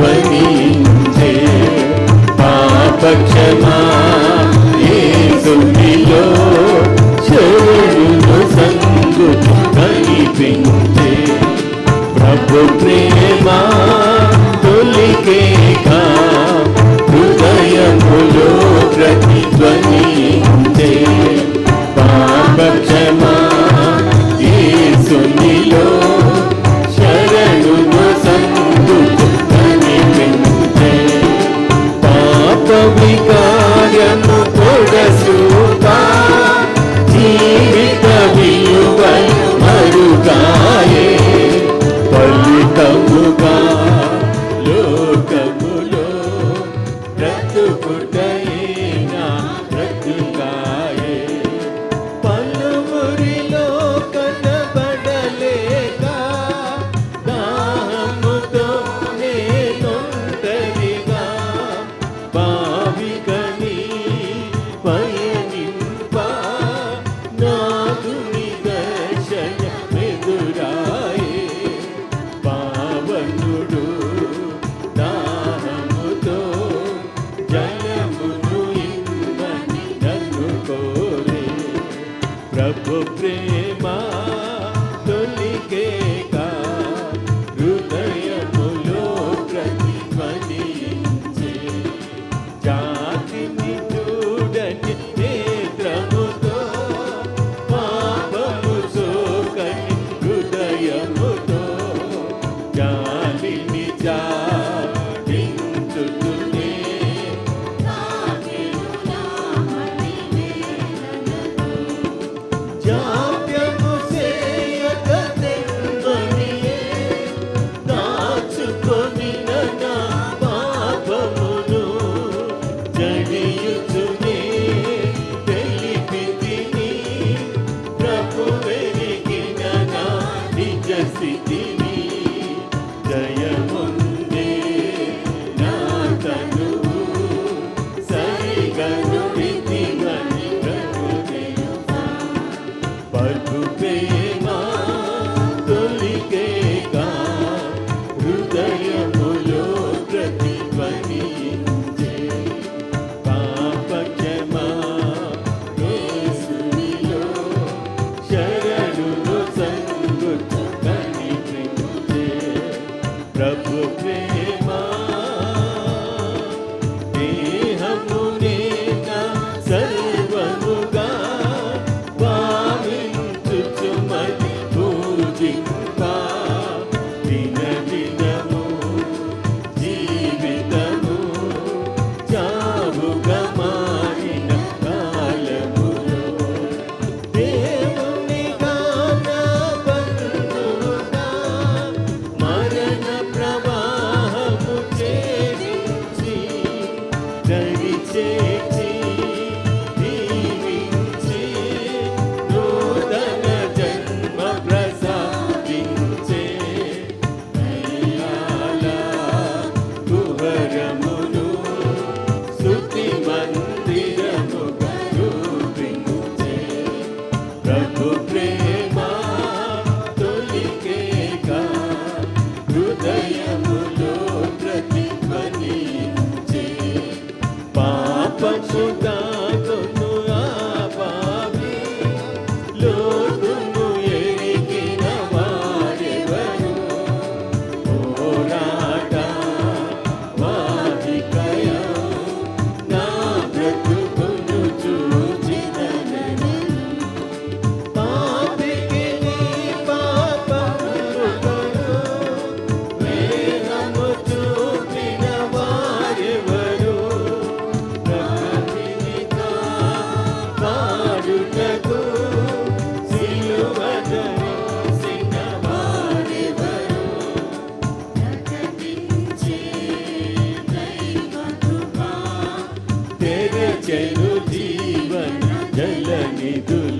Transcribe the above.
ప్రతిధ్వనించే పాపక్షమా ఏసునిలో చెడును సంగు కనిపించే. ప్రభు ప్రేమ తొలికేక హృదయములో ప్రతి ప్రభు ప్రేమ. స్థితిని జయముందే శరణును సంగుచు కనిపించే ప్రభు ప్రేమ కెను జీవన జల నిధుల.